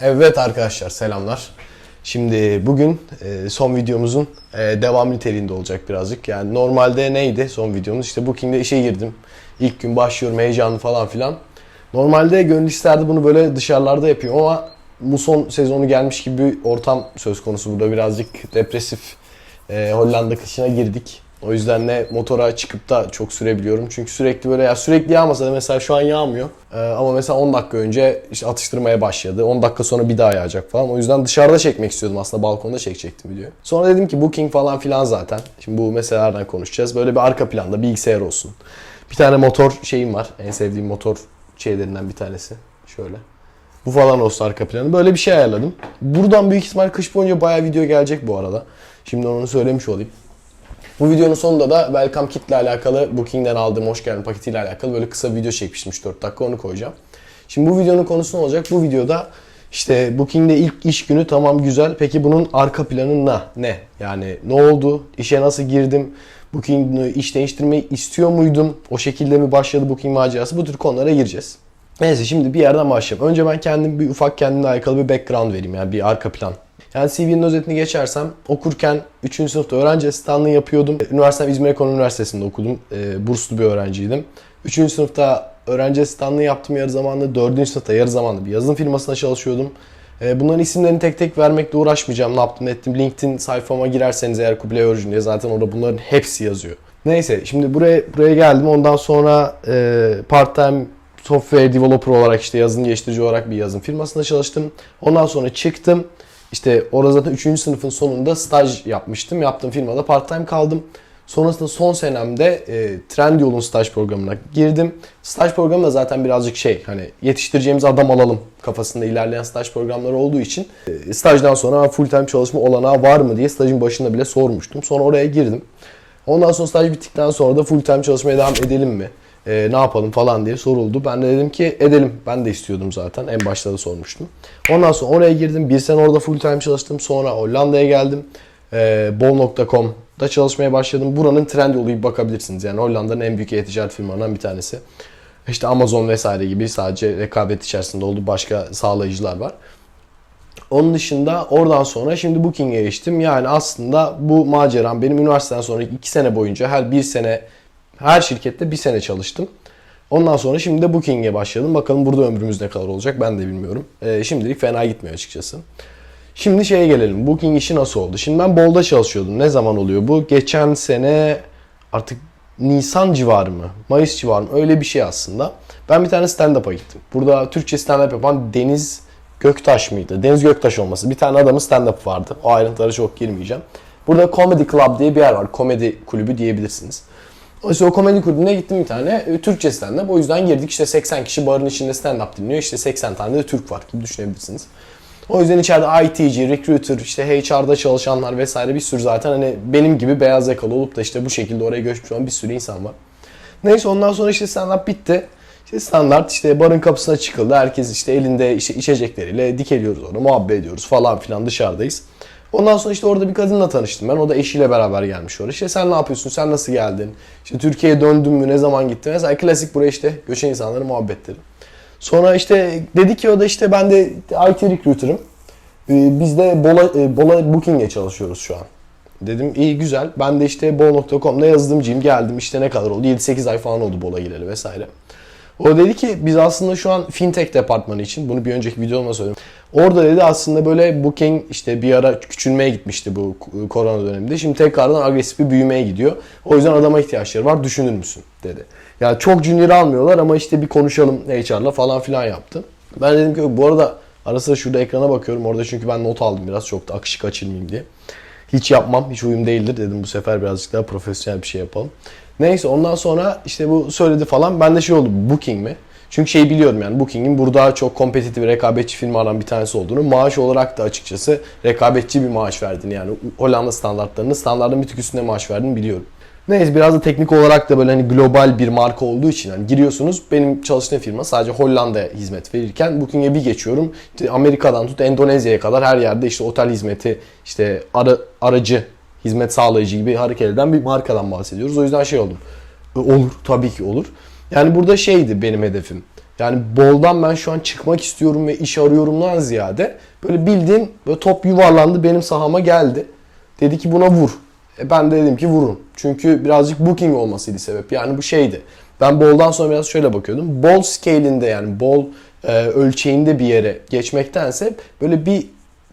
Evet arkadaşlar selamlar. Şimdi bugün e, son videomuzun e, devam niteliğinde olacak birazcık. Yani normalde neydi son videomuz? İşte Booking'de işe girdim. İlk gün başlıyorum heyecanlı falan filan. Normalde gönül isterdi bunu böyle dışarılarda yapayım ama bu son sezonu gelmiş gibi bir ortam söz konusu burada birazcık depresif e, Hollanda kışına girdik. O yüzden de motora çıkıp da çok sürebiliyorum. Çünkü sürekli böyle ya sürekli yağmasa da mesela şu an yağmıyor. Ee, ama mesela 10 dakika önce işte atıştırmaya başladı. 10 dakika sonra bir daha yağacak falan. O yüzden dışarıda çekmek istiyordum aslında. Balkonda çekecektim videoyu. Sonra dedim ki booking falan filan zaten. Şimdi bu meselelerden konuşacağız. Böyle bir arka planda bilgisayar olsun. Bir tane motor şeyim var. En sevdiğim motor şeylerinden bir tanesi. Şöyle. Bu falan olsun arka planı. Böyle bir şey ayarladım. Buradan büyük ihtimal kış boyunca bayağı video gelecek bu arada. Şimdi onu söylemiş olayım. Bu videonun sonunda da Welcome Kit ile alakalı Booking'den aldığım hoş geldin paketiyle alakalı böyle kısa bir video çekmiştim 4 dakika onu koyacağım. Şimdi bu videonun konusu ne olacak? Bu videoda işte Booking'de ilk iş günü tamam güzel. Peki bunun arka planı ne? Ne? Yani ne oldu? İşe nasıl girdim? Booking'de iş değiştirmeyi istiyor muydum? O şekilde mi başladı Booking macerası? Bu tür konulara gireceğiz. Neyse şimdi bir yerden başlayalım. Önce ben kendim bir ufak kendimle alakalı bir background vereyim yani bir arka plan. Yani CV'nin özetini geçersem okurken 3. sınıfta öğrenci asistanlığı yapıyordum. Üniversitem İzmir Ekonomi Üniversitesi'nde okudum. Ee, burslu bir öğrenciydim. 3. sınıfta öğrenci asistanlığı yaptım yarı zamanlı. 4. sınıfta yarı zamanlı bir yazılım firmasında çalışıyordum. Ee, bunların isimlerini tek tek vermekle uğraşmayacağım. Ne yaptım ne ettim. LinkedIn sayfama girerseniz eğer Kubilay Origin diye zaten orada bunların hepsi yazıyor. Neyse şimdi buraya buraya geldim. Ondan sonra e, part time software developer olarak işte yazılım geliştirici olarak bir yazılım firmasında çalıştım. Ondan sonra çıktım. İşte orada zaten 3. sınıfın sonunda staj yapmıştım. Yaptığım firmada part time kaldım. Sonrasında son senemde e, Trendyol'un staj programına girdim. Staj programı da zaten birazcık şey hani yetiştireceğimiz adam alalım kafasında ilerleyen staj programları olduğu için e, stajdan sonra full time çalışma olanağı var mı diye stajın başında bile sormuştum. Sonra oraya girdim. Ondan sonra staj bittikten sonra da full time çalışmaya devam edelim mi? E, ne yapalım falan diye soruldu. Ben de dedim ki edelim. Ben de istiyordum zaten. En başta da sormuştum. Ondan sonra oraya girdim. Bir sene orada full time çalıştım. Sonra Hollanda'ya geldim. E, Bol.com'da çalışmaya başladım. Buranın trend yolu bir bakabilirsiniz. Yani Hollanda'nın en büyük e-ticaret firmalarından bir tanesi. İşte Amazon vesaire gibi sadece rekabet içerisinde olduğu başka sağlayıcılar var. Onun dışında oradan sonra şimdi Booking'e geçtim. Yani aslında bu maceram benim üniversiteden sonra 2 sene boyunca her bir sene her şirkette bir sene çalıştım. Ondan sonra şimdi de Booking'e başladım. Bakalım burada ömrümüz ne kadar olacak ben de bilmiyorum. Ee, şimdilik fena gitmiyor açıkçası. Şimdi şeye gelelim. Booking işi nasıl oldu? Şimdi ben Bol'da çalışıyordum. Ne zaman oluyor bu? Geçen sene artık Nisan civarı mı? Mayıs civarı mı? Öyle bir şey aslında. Ben bir tane stand-up'a gittim. Burada Türkçe stand-up yapan Deniz Göktaş mıydı? Deniz Göktaş olması. Bir tane adamın stand-up vardı. O ayrıntılara çok girmeyeceğim. Burada Comedy Club diye bir yer var. Komedi kulübü diyebilirsiniz. İşte o komedi kulübüne gittim bir tane. E, Türkçe stand-up. O yüzden girdik işte 80 kişi barın içinde stand-up dinliyor. İşte 80 tane de Türk var gibi düşünebilirsiniz. O yüzden içeride IT'ci, recruiter, işte HR'da çalışanlar vesaire bir sürü zaten hani benim gibi beyaz yakalı olup da işte bu şekilde oraya göçmüş olan bir sürü insan var. Neyse ondan sonra işte stand-up bitti. İşte standart işte barın kapısına çıkıldı. Herkes işte elinde işte içecekleriyle dikeliyoruz orada, muhabbet ediyoruz falan filan dışarıdayız. Ondan sonra işte orada bir kadınla tanıştım ben. O da eşiyle beraber gelmiş oraya. İşte sen ne yapıyorsun? Sen nasıl geldin? İşte Türkiye'ye döndün mü? Ne zaman gittin? Mesela klasik buraya işte göçen insanların muhabbetleri. Sonra işte dedi ki o da işte ben de IT recruiter'ım. Ee, Biz de Bola, e, Bola Booking'e çalışıyoruz şu an. Dedim iyi güzel. Ben de işte bol.com'da yazılımcıyım. Geldim işte ne kadar oldu? 7-8 ay falan oldu Bola gireli vesaire. O dedi ki biz aslında şu an fintech departmanı için bunu bir önceki videomda söyledim. Orada dedi aslında böyle booking işte bir ara küçülmeye gitmişti bu korona döneminde. Şimdi tekrardan agresif bir büyümeye gidiyor. O yüzden adama ihtiyaçları var düşünür müsün dedi. Yani çok junior almıyorlar ama işte bir konuşalım HR'la falan filan yaptı. Ben dedim ki bu arada ara şurada ekrana bakıyorum. Orada çünkü ben not aldım biraz çok da akışı kaçırmayayım diye. Hiç yapmam, hiç uyum değildir dedim bu sefer birazcık daha profesyonel bir şey yapalım. Neyse ondan sonra işte bu söyledi falan. Ben de şey oldu Booking mi? Çünkü şeyi biliyorum yani Booking'in burada çok kompetitif rekabetçi firmalardan bir tanesi olduğunu. Maaş olarak da açıkçası rekabetçi bir maaş verdiğini yani Hollanda standartlarının standartların bir tık üstünde maaş verdiğini biliyorum. Neyse biraz da teknik olarak da böyle hani global bir marka olduğu için hani giriyorsunuz benim çalıştığım firma sadece Hollanda'ya hizmet verirken Booking'e bir geçiyorum. İşte Amerika'dan tut Endonezya'ya kadar her yerde işte otel hizmeti işte ara, aracı hizmet sağlayıcı gibi hareket eden bir markadan bahsediyoruz. O yüzden şey oldum. E, Olur tabii ki olur. Yani burada şeydi benim hedefim. Yani boldan ben şu an çıkmak istiyorum ve iş arıyorumdan ziyade böyle bildiğin böyle top yuvarlandı benim sahama geldi. Dedi ki buna vur. E ben de dedim ki vurun. Çünkü birazcık booking olmasıydı sebep. Yani bu şeydi. Ben boldan sonra biraz şöyle bakıyordum. Bol scale'inde yani bol e, ölçeğinde bir yere geçmektense böyle bir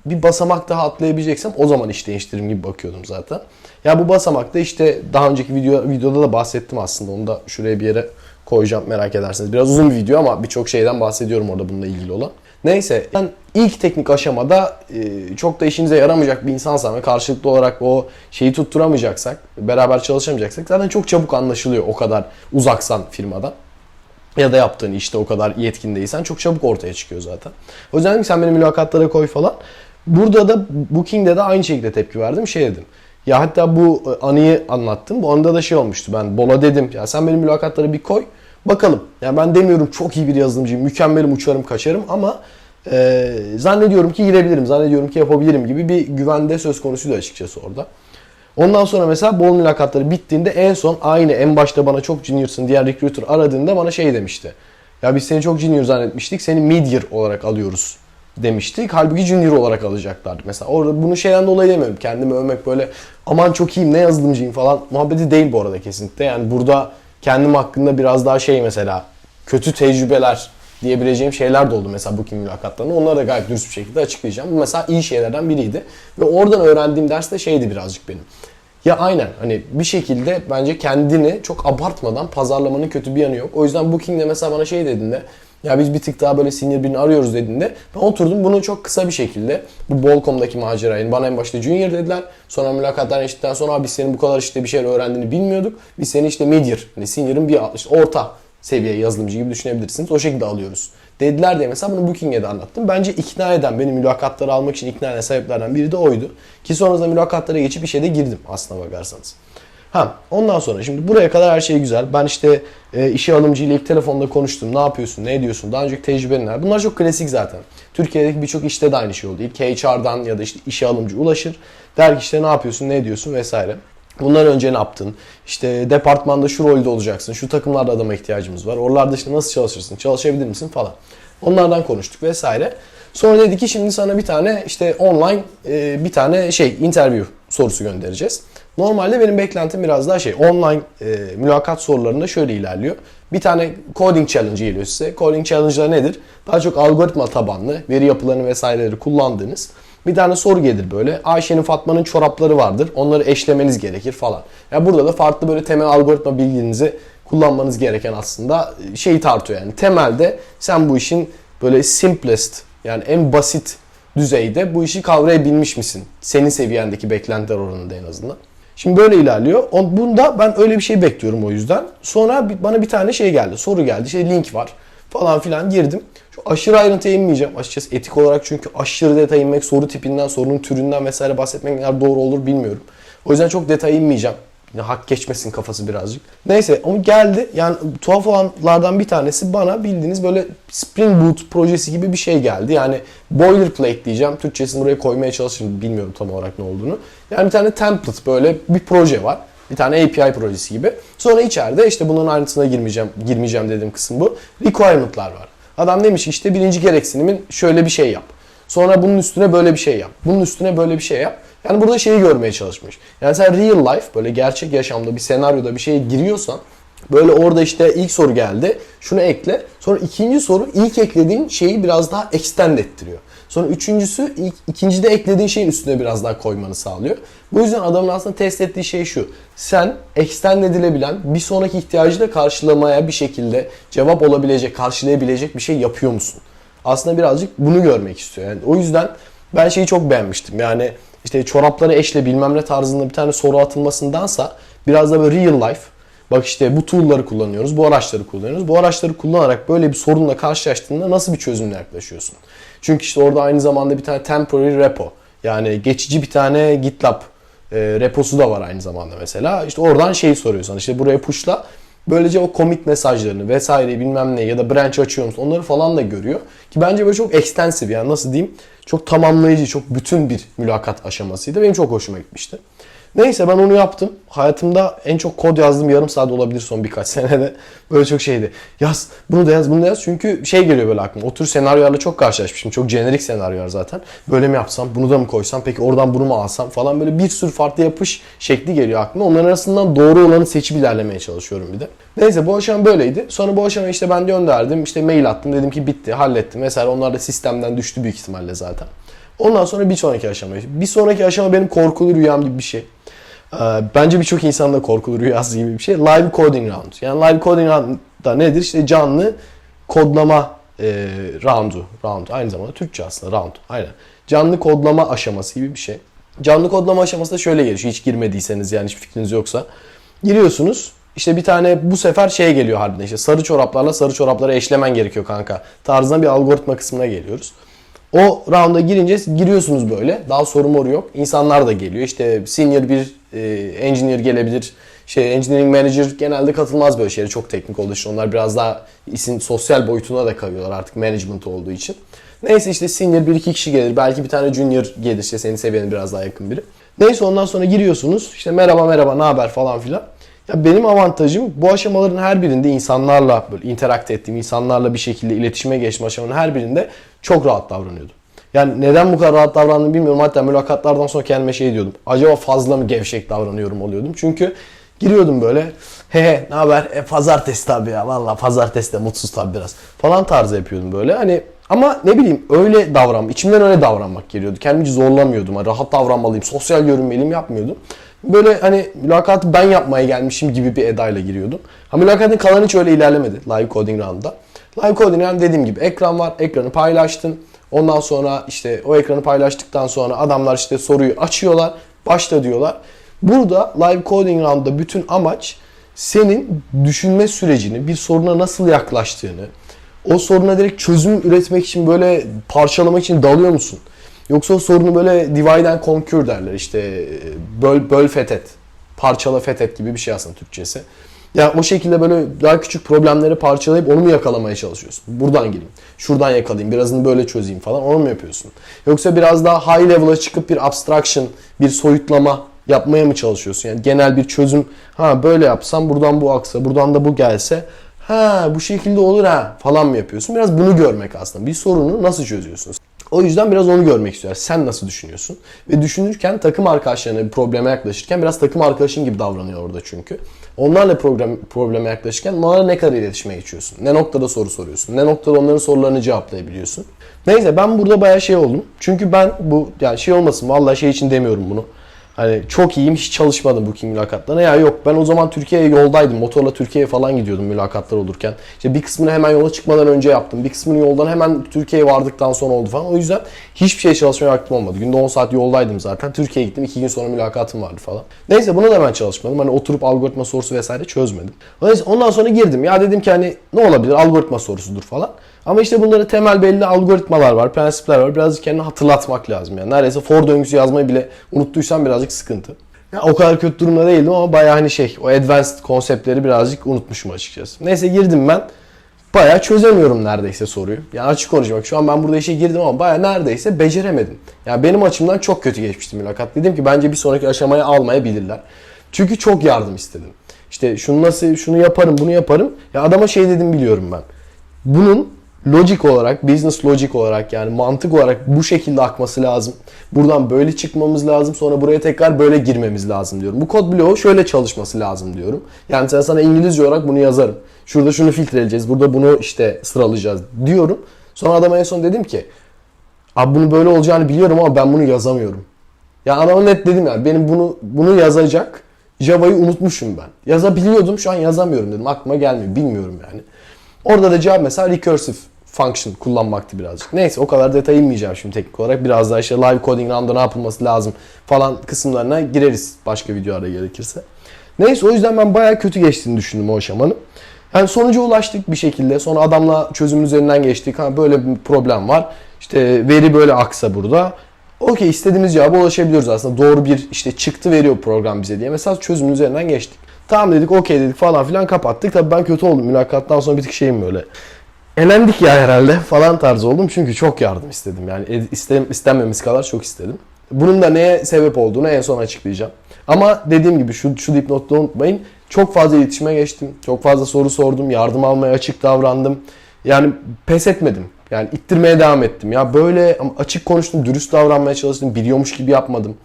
bir basamak daha atlayabileceksem o zaman iş değiştiririm gibi bakıyordum zaten. Ya bu basamakta işte daha önceki video videoda da bahsettim aslında. Onu da şuraya bir yere koyacağım merak ederseniz. Biraz uzun bir video ama birçok şeyden bahsediyorum orada bununla ilgili olan. Neyse ben ilk teknik aşamada e, çok da işinize yaramayacak bir insansam ve karşılıklı olarak o şeyi tutturamayacaksak, beraber çalışamayacaksak zaten çok çabuk anlaşılıyor o kadar uzaksan firmadan ya da yaptığın işte o kadar yetkin değilsen çok çabuk ortaya çıkıyor zaten. O yüzden sen beni mülakatlara koy falan. Burada da Booking'de de aynı şekilde tepki verdim. Şey dedim. Ya hatta bu e, anıyı anlattım. Bu anıda da şey olmuştu. Ben Bola dedim. Ya sen benim mülakatlara bir koy. Bakalım. Ya ben demiyorum çok iyi bir yazılımcıyım. Mükemmelim uçarım kaçarım ama e, zannediyorum ki girebilirim. Zannediyorum ki yapabilirim gibi bir güvende söz konusuydu açıkçası orada. Ondan sonra mesela bol mülakatları bittiğinde en son aynı en başta bana çok junior'sın diğer recruiter aradığında bana şey demişti. Ya biz seni çok junior zannetmiştik. Seni mid-year olarak alıyoruz demiştik. Halbuki junior olarak alacaklardı. Mesela orada bunu şeyden dolayı demiyorum. Kendimi övmek böyle aman çok iyiyim ne yazılımcıyım falan muhabbeti değil bu arada kesinlikle. Yani burada kendim hakkında biraz daha şey mesela kötü tecrübeler diyebileceğim şeyler de oldu mesela Booking mülakatlarında. Onları da gayet dürüst bir şekilde açıklayacağım. Bu mesela iyi şeylerden biriydi. Ve oradan öğrendiğim ders de şeydi birazcık benim. Ya aynen hani bir şekilde bence kendini çok abartmadan pazarlamanın kötü bir yanı yok. O yüzden Booking'de mesela bana şey dediğinde ya biz bir tık daha böyle senior birini arıyoruz dediğinde ben oturdum bunu çok kısa bir şekilde bu Bolcom'daki macerayı bana en başta junior dediler. Sonra mülakattan geçtikten sonra abi biz senin bu kadar işte bir şeyler öğrendiğini bilmiyorduk. Biz seni işte mid-year, hani senior'ın bir işte orta seviye yazılımcı gibi düşünebilirsiniz. O şekilde alıyoruz. Dediler diye mesela bunu Booking'e de anlattım. Bence ikna eden, beni mülakatları almak için ikna eden sebeplerden biri de oydu. Ki sonrasında mülakatlara geçip işe de girdim aslına bakarsanız. Ha, ondan sonra şimdi buraya kadar her şey güzel. Ben işte e, işe alımcıyla ilk telefonda konuştum. Ne yapıyorsun, ne ediyorsun, daha önceki tecrüben neler? Bunlar çok klasik zaten. Türkiye'deki birçok işte de aynı şey oldu. İlk HR'dan ya da işte işe alımcı ulaşır. Der ki işte ne yapıyorsun, ne ediyorsun vesaire. Bundan önce ne yaptın? İşte departmanda şu rolde olacaksın. Şu takımlarda adama ihtiyacımız var. Oralarda işte nasıl çalışırsın? Çalışabilir misin falan. Onlardan konuştuk vesaire. Sonra dedi ki şimdi sana bir tane işte online e, bir tane şey interview sorusu göndereceğiz. Normalde benim beklentim biraz daha şey online e, mülakat sorularında şöyle ilerliyor. Bir tane coding challenge geliyor size. Coding challenge'lar nedir? Daha çok algoritma tabanlı, veri yapılarını vesaireleri kullandığınız bir tane soru gelir böyle. Ayşe'nin Fatma'nın çorapları vardır. Onları eşlemeniz gerekir falan. Yani burada da farklı böyle temel algoritma bilginizi kullanmanız gereken aslında şeyi tartıyor yani. Temelde sen bu işin böyle simplest yani en basit düzeyde bu işi kavrayabilmiş misin? Senin seviyendeki beklentiler oranında en azından. Şimdi böyle ilerliyor. Bunda ben öyle bir şey bekliyorum o yüzden. Sonra bana bir tane şey geldi. Soru geldi. İşte link var falan filan girdim. Şu aşırı ayrıntıya inmeyeceğim açıkçası etik olarak çünkü aşırı detay inmek soru tipinden, sorunun türünden vesaire bahsetmek kadar doğru olur bilmiyorum. O yüzden çok detay inmeyeceğim. Yine hak geçmesin kafası birazcık. Neyse o geldi. Yani tuhaf olanlardan bir tanesi bana bildiğiniz böyle Spring Boot projesi gibi bir şey geldi. Yani boilerplate diyeceğim. Türkçesini buraya koymaya çalışırım. Bilmiyorum tam olarak ne olduğunu. Yani bir tane template böyle bir proje var. Bir tane API projesi gibi. Sonra içeride işte bunun ayrıntısına girmeyeceğim, girmeyeceğim dediğim kısım bu. Requirement'lar var. Adam demiş işte birinci gereksinimin şöyle bir şey yap. Sonra bunun üstüne böyle bir şey yap. Bunun üstüne böyle bir şey yap. Yani burada şeyi görmeye çalışmış. Yani sen real life böyle gerçek yaşamda bir senaryoda bir şeye giriyorsan böyle orada işte ilk soru geldi. Şunu ekle. Sonra ikinci soru ilk eklediğin şeyi biraz daha extend ettiriyor. Sonra üçüncüsü ilk, ikincide eklediğin şeyin üstüne biraz daha koymanı sağlıyor. Bu yüzden adamın aslında test ettiği şey şu. Sen extend edilebilen bir sonraki ihtiyacı da karşılamaya bir şekilde cevap olabilecek, karşılayabilecek bir şey yapıyor musun? Aslında birazcık bunu görmek istiyor. Yani o yüzden ben şeyi çok beğenmiştim. Yani işte çorapları eşle bilmem ne tarzında bir tane soru atılmasındansa biraz da böyle real life Bak işte bu tool'ları kullanıyoruz, bu araçları kullanıyoruz. Bu araçları kullanarak böyle bir sorunla karşılaştığında nasıl bir çözümle yaklaşıyorsun? Çünkü işte orada aynı zamanda bir tane temporary repo yani geçici bir tane GitLab e, reposu da var aynı zamanda mesela. İşte oradan şeyi soruyorsan işte buraya pushla Böylece o commit mesajlarını vesaire bilmem ne ya da branch açıyor musun onları falan da görüyor. Ki bence böyle çok extensive yani nasıl diyeyim çok tamamlayıcı, çok bütün bir mülakat aşamasıydı. Benim çok hoşuma gitmişti. Neyse ben onu yaptım. Hayatımda en çok kod yazdığım yarım saat olabilir son birkaç senede. Böyle çok şeydi. Yaz, bunu da yaz, bunu da yaz. Çünkü şey geliyor böyle aklıma. O tür senaryolarla çok karşılaşmışım. Çok jenerik senaryolar zaten. Böyle mi yapsam, bunu da mı koysam, peki oradan bunu mu alsam falan böyle bir sürü farklı yapış şekli geliyor aklıma. Onların arasından doğru olanı seçip ilerlemeye çalışıyorum bir de. Neyse bu aşama böyleydi. Sonra bu aşama işte ben gönderdim. işte mail attım. Dedim ki bitti, hallettim vesaire. Onlar da sistemden düştü büyük ihtimalle zaten. Ondan sonra bir sonraki aşama. Bir sonraki aşama benim korkulu rüyam gibi bir şey. Ee, Bence birçok insanın da korkulu rüyası gibi bir şey. Live Coding Round. Yani Live Coding Round da nedir? İşte canlı kodlama e, roundu. Round. Aynı zamanda Türkçe aslında round. Aynen. Canlı kodlama aşaması gibi bir şey. Canlı kodlama aşaması da şöyle gelişiyor. Hiç girmediyseniz yani hiç fikriniz yoksa. Giriyorsunuz. İşte bir tane bu sefer şey geliyor harbiden işte sarı çoraplarla sarı çorapları eşlemen gerekiyor kanka. Tarzına bir algoritma kısmına geliyoruz. O rounda girince giriyorsunuz böyle. Daha soru moru yok. İnsanlar da geliyor. İşte senior bir e, engineer gelebilir. Şey engineering manager genelde katılmaz böyle şeylere. Çok teknik olduğu için. Onlar biraz daha işin sosyal boyutuna da kayıyorlar artık management olduğu için. Neyse işte senior bir iki kişi gelir. Belki bir tane junior gelir. işte senin seviyene biraz daha yakın biri. Neyse ondan sonra giriyorsunuz. İşte merhaba merhaba ne haber falan filan. Ya benim avantajım bu aşamaların her birinde insanlarla böyle interakte ettiğim, insanlarla bir şekilde iletişime geçme aşamanın her birinde çok rahat davranıyordum. Yani neden bu kadar rahat davrandığımı bilmiyorum. Hatta mülakatlardan sonra kendime şey diyordum. Acaba fazla mı gevşek davranıyorum oluyordum. Çünkü giriyordum böyle. He he ne haber? E, pazartesi tabii ya. Valla pazartesi de mutsuz tabii biraz. Falan tarzı yapıyordum böyle. Hani ama ne bileyim öyle davran, içimden öyle davranmak geliyordu. Kendimi zorlamıyordum. Hani rahat davranmalıyım, sosyal görünmeliyim yapmıyordum. Böyle hani mülakatı ben yapmaya gelmişim gibi bir edayla giriyordum. Ha mülakatın kalanı hiç öyle ilerlemedi live coding round'da. Live coding round dediğim gibi ekran var, ekranı paylaştın. Ondan sonra işte o ekranı paylaştıktan sonra adamlar işte soruyu açıyorlar, başla diyorlar. Burada live coding round'da bütün amaç senin düşünme sürecini, bir soruna nasıl yaklaştığını, o soruna direkt çözüm üretmek için böyle parçalamak için dalıyor musun? Yoksa o sorunu böyle divide and conquer derler işte böl, böl fethet, parçala fethet gibi bir şey aslında Türkçesi. Yani o şekilde böyle daha küçük problemleri parçalayıp onu mu yakalamaya çalışıyorsun? Buradan gireyim, şuradan yakalayayım, birazını böyle çözeyim falan onu mu yapıyorsun? Yoksa biraz daha high level'a çıkıp bir abstraction, bir soyutlama yapmaya mı çalışıyorsun? Yani genel bir çözüm, ha böyle yapsam buradan bu aksa, buradan da bu gelse ha bu şekilde olur ha falan mı yapıyorsun? Biraz bunu görmek aslında. Bir sorunu nasıl çözüyorsun? O yüzden biraz onu görmek istiyor. Sen nasıl düşünüyorsun? Ve düşünürken takım arkadaşlarına bir probleme yaklaşırken biraz takım arkadaşın gibi davranıyor orada çünkü. Onlarla problem, probleme yaklaşırken onlarla ne kadar iletişime geçiyorsun? Ne noktada soru soruyorsun? Ne noktada onların sorularını cevaplayabiliyorsun? Neyse ben burada bayağı şey oldum. Çünkü ben bu yani şey olmasın vallahi şey için demiyorum bunu. Hani çok iyiyim hiç çalışmadım booking mülakatlarına. Ya yok ben o zaman Türkiye'ye yoldaydım. Motorla Türkiye'ye falan gidiyordum mülakatlar olurken. İşte bir kısmını hemen yola çıkmadan önce yaptım. Bir kısmını yoldan hemen Türkiye'ye vardıktan sonra oldu falan. O yüzden hiçbir şey çalışmaya vaktim olmadı. Günde 10 saat yoldaydım zaten. Türkiye'ye gittim. 2 gün sonra mülakatım vardı falan. Neyse buna da ben çalışmadım. Hani oturup algoritma sorusu vesaire çözmedim. Neyse ondan sonra girdim. Ya dedim ki hani ne olabilir algoritma sorusudur falan. Ama işte bunların temel belli algoritmalar var, prensipler var. Birazcık kendini hatırlatmak lazım yani. Neredeyse for döngüsü yazmayı bile unuttuysan birazcık sıkıntı. Ya o kadar kötü durumda değildim ama bayağı hani şey, o advanced konseptleri birazcık unutmuşum açıkçası. Neyse girdim ben. Bayağı çözemiyorum neredeyse soruyu. Yani açık konuşmak. Şu an ben burada işe girdim ama bayağı neredeyse beceremedim. Yani benim açımdan çok kötü geçmişti mülakat. Dedim ki bence bir sonraki aşamaya almayabilirler. Çünkü çok yardım istedim. İşte şunu nasıl, şunu yaparım, bunu yaparım. Ya adama şey dedim biliyorum ben. Bunun lojik olarak, business logic olarak yani mantık olarak bu şekilde akması lazım. Buradan böyle çıkmamız lazım. Sonra buraya tekrar böyle girmemiz lazım diyorum. Bu kod bloğu şöyle çalışması lazım diyorum. Yani sen sana İngilizce olarak bunu yazarım. Şurada şunu filtreleyeceğiz. Burada bunu işte sıralayacağız diyorum. Sonra adama en son dedim ki Abi bunu böyle olacağını biliyorum ama ben bunu yazamıyorum. Ya adama net dedim yani benim bunu bunu yazacak Java'yı unutmuşum ben. Yazabiliyordum şu an yazamıyorum dedim. Aklıma gelmiyor. Bilmiyorum yani. Orada da cevap mesela recursive function kullanmaktı birazcık. Neyse o kadar detaya inmeyeceğim şimdi teknik olarak. Biraz daha işte live coding round'da ne yapılması lazım falan kısımlarına gireriz başka videolarda gerekirse. Neyse o yüzden ben bayağı kötü geçtiğini düşündüm o aşamanın. Yani sonuca ulaştık bir şekilde. Sonra adamla çözüm üzerinden geçtik. Ha böyle bir problem var. İşte veri böyle aksa burada. Okey istediğimiz cevaba ulaşabiliyoruz aslında. Doğru bir işte çıktı veriyor program bize diye. Mesela çözüm üzerinden geçtik. Tamam dedik okey dedik falan filan kapattık. Tabii ben kötü oldum. Mülakattan sonra bir tık şeyim böyle. Elendik ya herhalde falan tarzı oldum. Çünkü çok yardım istedim. Yani istem, istenmemiz kadar çok istedim. Bunun da neye sebep olduğunu en son açıklayacağım. Ama dediğim gibi şu, şu dipnotta unutmayın. Çok fazla iletişime geçtim. Çok fazla soru sordum. Yardım almaya açık davrandım. Yani pes etmedim. Yani ittirmeye devam ettim. Ya böyle açık konuştum, dürüst davranmaya çalıştım. Biliyormuş gibi yapmadım.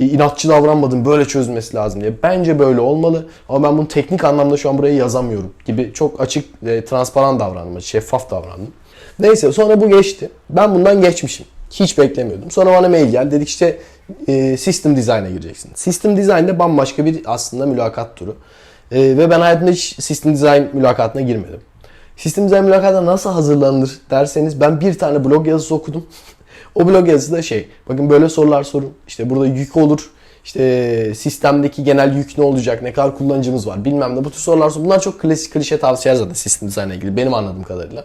İnatçı davranmadım. Böyle çözmesi lazım diye. Bence böyle olmalı. Ama ben bunu teknik anlamda şu an buraya yazamıyorum gibi çok açık, e, transparan davrandım. Şeffaf davrandım. Neyse sonra bu geçti. Ben bundan geçmişim. Hiç beklemiyordum. Sonra bana mail geldi. Dedik işte e, System Design'a gireceksin. System Design'de bambaşka bir aslında mülakat turu. E, ve ben hayatımda hiç System Design mülakatına girmedim. System Design mülakatına nasıl hazırlanır derseniz ben bir tane blog yazısı okudum. O blog yazısı da şey, bakın böyle sorular sorun. İşte burada yük olur. İşte sistemdeki genel yük ne olacak, ne kadar kullanıcınız var bilmem ne. Bu tür sorular sorun. Bunlar çok klasik klişe tavsiyeler zaten System Design'la ilgili benim anladığım kadarıyla.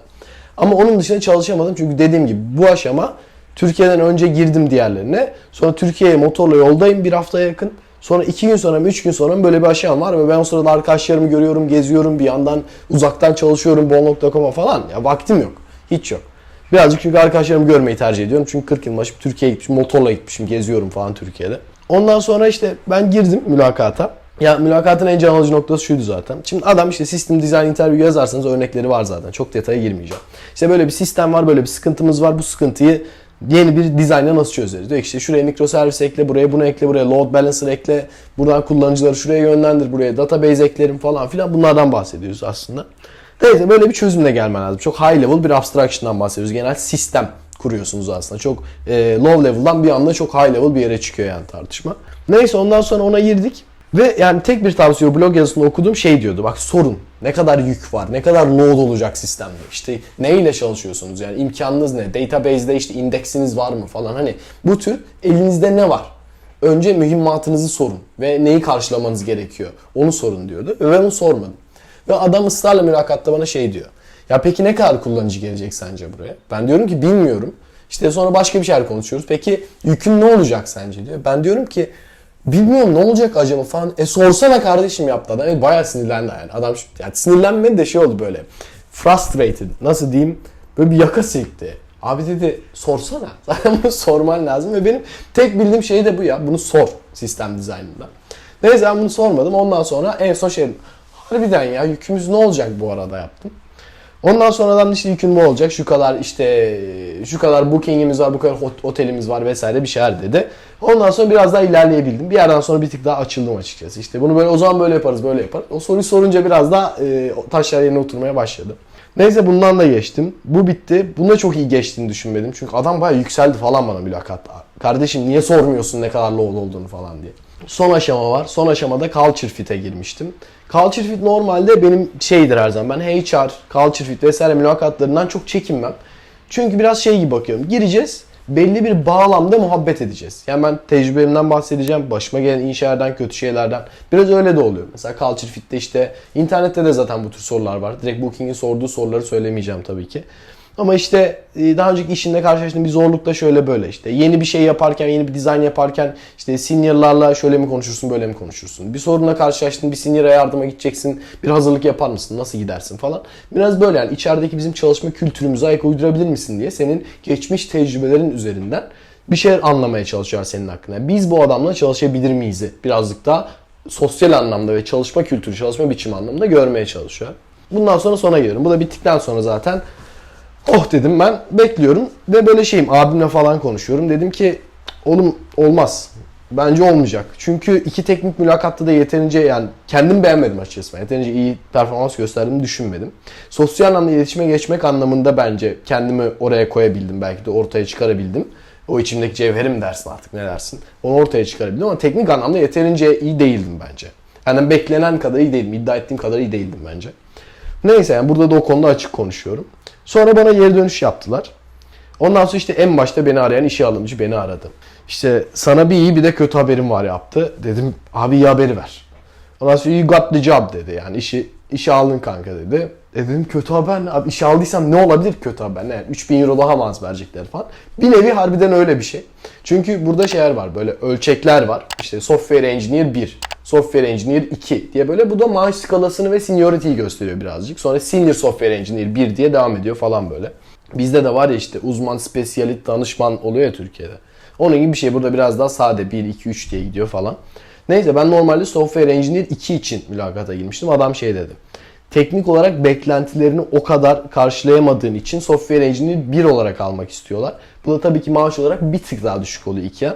Ama onun dışında çalışamadım çünkü dediğim gibi bu aşama Türkiye'den önce girdim diğerlerine. Sonra Türkiye'ye motorla yoldayım bir haftaya yakın. Sonra iki gün sonra mı üç gün sonra mı böyle bir aşamam var ve ben o sırada arkadaşlarımı görüyorum, geziyorum bir yandan uzaktan çalışıyorum bol.com'a falan. Ya vaktim yok. Hiç yok. Birazcık çünkü arkadaşlarımı görmeyi tercih ediyorum. Çünkü 40 yıl başı Türkiye'ye gitmişim, motorla gitmişim, geziyorum falan Türkiye'de. Ondan sonra işte ben girdim mülakata. Ya mülakatın en can alıcı noktası şuydu zaten. Şimdi adam işte System Design Interview yazarsanız örnekleri var zaten. Çok detaya girmeyeceğim. İşte böyle bir sistem var, böyle bir sıkıntımız var. Bu sıkıntıyı yeni bir dizaynla nasıl çözeriz? Diyor işte şuraya mikroservis ekle, buraya bunu ekle, buraya load balancer ekle. Buradan kullanıcıları şuraya yönlendir, buraya database eklerim falan filan. Bunlardan bahsediyoruz aslında. Neyse böyle bir çözümle gelmen lazım. Çok high level bir abstraction'dan bahsediyoruz. Genel sistem kuruyorsunuz aslında. Çok e, low level'dan bir anda çok high level bir yere çıkıyor yani tartışma. Neyse ondan sonra ona girdik. Ve yani tek bir tavsiye blog yazısında okuduğum şey diyordu. Bak sorun. Ne kadar yük var? Ne kadar load olacak sistemde? İşte neyle çalışıyorsunuz? Yani imkanınız ne? Database'de işte indeksiniz var mı falan. Hani bu tür elinizde ne var? Önce mühimmatınızı sorun. Ve neyi karşılamanız gerekiyor? Onu sorun diyordu. Ve ben onu sormadım. Ve adam ısrarla mülakatta bana şey diyor. Ya peki ne kadar kullanıcı gelecek sence buraya? Ben diyorum ki bilmiyorum. İşte sonra başka bir şeyler konuşuyoruz. Peki yükün ne olacak sence diyor. Ben diyorum ki bilmiyorum ne olacak acaba falan. E sorsana kardeşim yaptı adam. Evet, bayağı sinirlendi yani. Adam yani sinirlenmedi de şey oldu böyle. Frustrated. Nasıl diyeyim? Böyle bir yaka silkti. Abi dedi sorsana. Zaten bunu sorman lazım ve benim tek bildiğim şey de bu ya. Bunu sor sistem dizaynında. Neyse ben bunu sormadım. Ondan sonra en son şey harbiden ya yükümüz ne olacak bu arada yaptım. Ondan sonradan işte yükün ne olacak? Şu kadar işte şu kadar bookingimiz var, bu kadar otelimiz var vesaire bir şeyler dedi. Ondan sonra biraz daha ilerleyebildim. Bir yerden sonra bir tık daha açıldım açıkçası. İşte bunu böyle o zaman böyle yaparız, böyle yaparız. O soruyu sorunca biraz daha e, taşlar yerine oturmaya başladı. Neyse bundan da geçtim. Bu bitti. Bunda çok iyi geçtiğini düşünmedim. Çünkü adam bayağı yükseldi falan bana mülakatta. Kardeşim niye sormuyorsun ne kadar low olduğunu falan diye. Son aşama var. Son aşamada culture fit'e girmiştim. Culture fit normalde benim şeydir her zaman. Ben HR, culture fit vesaire mülakatlarından çok çekinmem. Çünkü biraz şey gibi bakıyorum. Gireceğiz, belli bir bağlamda muhabbet edeceğiz. Yani ben tecrübemden bahsedeceğim, başıma gelen iyi şeylerden, kötü şeylerden. Biraz öyle de oluyor. Mesela Culture Fit'te işte internette de zaten bu tür sorular var. Direkt Booking'in sorduğu soruları söylemeyeceğim tabii ki. Ama işte e, daha önceki işinde karşılaştığım bir zorlukta şöyle böyle işte yeni bir şey yaparken, yeni bir dizayn yaparken işte seniorlarla şöyle mi konuşursun, böyle mi konuşursun? Bir sorunla karşılaştın, bir senior'a yardıma gideceksin, bir hazırlık yapar mısın, nasıl gidersin falan. Biraz böyle yani içerideki bizim çalışma kültürümüze ayak uydurabilir misin diye senin geçmiş tecrübelerin üzerinden bir şeyler anlamaya çalışıyor senin hakkında. Biz bu adamla çalışabilir miyiz? Birazcık daha sosyal anlamda ve çalışma kültürü, çalışma biçimi anlamında görmeye çalışıyor. Bundan sonra sona geliyorum. Bu da bittikten sonra zaten Oh dedim ben bekliyorum ve böyle şeyim abimle falan konuşuyorum. Dedim ki oğlum olmaz. Bence olmayacak. Çünkü iki teknik mülakatta da yeterince yani kendim beğenmedim açıkçası. Ben yeterince iyi performans gösterdiğimi düşünmedim. Sosyal anlamda iletişime geçmek anlamında bence kendimi oraya koyabildim. Belki de ortaya çıkarabildim. O içimdeki cevherim dersin artık ne dersin. Onu ortaya çıkarabildim ama teknik anlamda yeterince iyi değildim bence. Yani beklenen kadar iyi değildim. iddia ettiğim kadar iyi değildim bence. Neyse yani burada da o konuda açık konuşuyorum. Sonra bana geri dönüş yaptılar. Ondan sonra işte en başta beni arayan işe alımcı beni aradı. İşte sana bir iyi bir de kötü haberim var yaptı. Dedim abi iyi haberi ver. Ondan sonra you got the job dedi yani işi işe aldın kanka dedi. E dedim kötü haber ne? Abi işe aldıysam ne olabilir kötü haber ne? Yani 3000 euro daha mı az verecekler falan. Bir nevi harbiden öyle bir şey. Çünkü burada şeyler var böyle ölçekler var. İşte software engineer 1, software engineer 2 diye böyle bu da maaş skalasını ve seniority'yi gösteriyor birazcık. Sonra senior software engineer 1 diye devam ediyor falan böyle. Bizde de var ya işte uzman, spesyalit, danışman oluyor ya Türkiye'de. Onun gibi bir şey burada biraz daha sade 1, 2, 3 diye gidiyor falan. Neyse ben normalde Software Engineer 2 için mülakata girmiştim. Adam şey dedi. Teknik olarak beklentilerini o kadar karşılayamadığın için Software Engineer 1 olarak almak istiyorlar. Bu da tabii ki maaş olarak bir tık daha düşük oluyor 2'ye.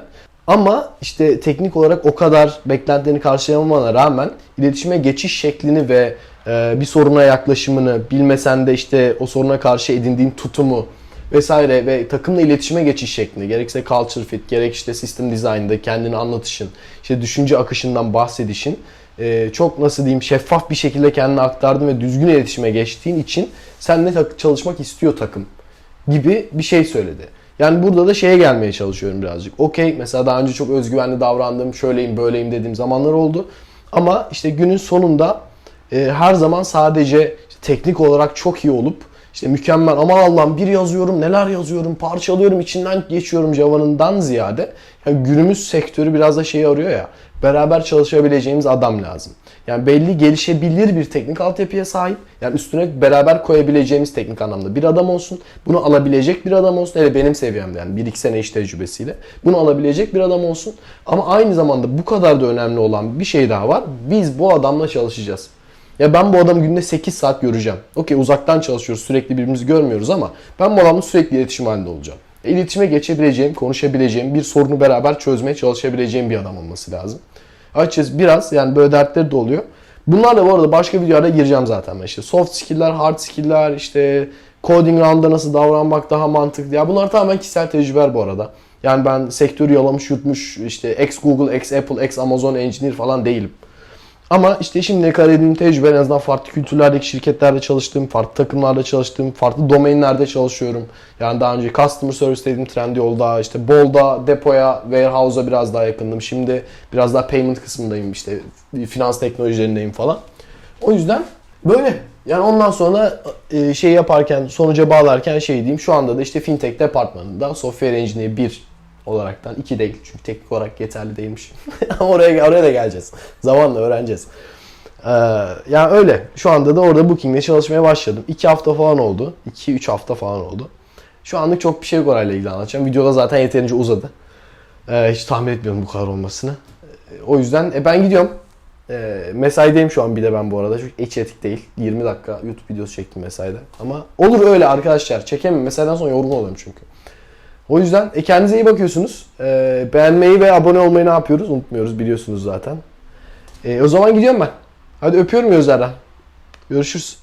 Ama işte teknik olarak o kadar beklentilerini karşılayamamana rağmen iletişime geçiş şeklini ve e, bir soruna yaklaşımını bilmesen de işte o soruna karşı edindiğin tutumu vesaire ve takımla iletişime geçiş şeklini gerekse culture fit gerek işte system design'da kendini anlatışın işte düşünce akışından bahsedişin e, çok nasıl diyeyim şeffaf bir şekilde kendini aktardın ve düzgün iletişime geçtiğin için seninle tak- çalışmak istiyor takım gibi bir şey söyledi. Yani burada da şeye gelmeye çalışıyorum birazcık. Okey mesela daha önce çok özgüvenli davrandığım, şöyleyim böyleyim dediğim zamanlar oldu. Ama işte günün sonunda e, her zaman sadece teknik olarak çok iyi olup işte mükemmel aman Allah'ım bir yazıyorum neler yazıyorum parçalıyorum içinden geçiyorum Java'nından ziyade yani günümüz sektörü biraz da şey arıyor ya beraber çalışabileceğimiz adam lazım. Yani belli gelişebilir bir teknik altyapıya sahip. Yani üstüne beraber koyabileceğimiz teknik anlamda bir adam olsun. Bunu alabilecek bir adam olsun. Hele benim seviyemde yani 1-2 sene iş tecrübesiyle. Bunu alabilecek bir adam olsun. Ama aynı zamanda bu kadar da önemli olan bir şey daha var. Biz bu adamla çalışacağız. Ya ben bu adamı günde 8 saat göreceğim. Okey uzaktan çalışıyoruz sürekli birbirimizi görmüyoruz ama ben bu adamla sürekli iletişim halinde olacağım. E, geçebileceğim, konuşabileceğim, bir sorunu beraber çözmeye çalışabileceğim bir adam olması lazım. Açıkçası biraz yani böyle dertleri de oluyor. Bunlar da bu arada başka videolarda gireceğim zaten ben işte. Soft skill'ler, hard skill'ler, işte coding round'da nasıl davranmak daha mantıklı. Ya bunlar tamamen kişisel tecrübeler bu arada. Yani ben sektörü yalamış yutmuş işte ex Google, ex Apple, ex Amazon engineer falan değilim. Ama işte şimdiye kadar edindiğim tecrübe en azından farklı kültürlerdeki şirketlerde çalıştığım, farklı takımlarda çalıştığım, farklı domainlerde çalışıyorum. Yani daha önce customer service dediğim Trendyol'da, işte Bolda, depoya, warehouse'a biraz daha yakındım. Şimdi biraz daha payment kısmındayım işte finans teknolojilerindeyim falan. O yüzden böyle. Yani ondan sonra e, şey yaparken, sonuca bağlarken şey diyeyim. Şu anda da işte fintech departmanında software engineer 1 olaraktan 2 değil. Çünkü teknik olarak yeterli değilmiş. oraya oraya da geleceğiz. Zamanla öğreneceğiz. Ee, yani öyle. Şu anda da orada Booking'le çalışmaya başladım. 2 hafta falan oldu. 2-3 hafta falan oldu. Şu anlık çok bir şey yok orayla ilgili anlatacağım. Videoda zaten yeterince uzadı. Ee, hiç tahmin etmiyorum bu kadar olmasını. Ee, o yüzden e, ben gidiyorum. Ee, mesaideyim şu an bir de ben bu arada. Çünkü hiç etik değil. 20 dakika YouTube videosu çektim mesaide. Ama olur öyle arkadaşlar. Çekemem. Mesaiden sonra yorgun oluyorum çünkü. O yüzden e, kendinize iyi bakıyorsunuz. Ee, beğenmeyi ve abone olmayı ne yapıyoruz? Unutmuyoruz biliyorsunuz zaten. Ee, o zaman gidiyorum ben. Hadi öpüyorum gözlerden. Görüşürüz.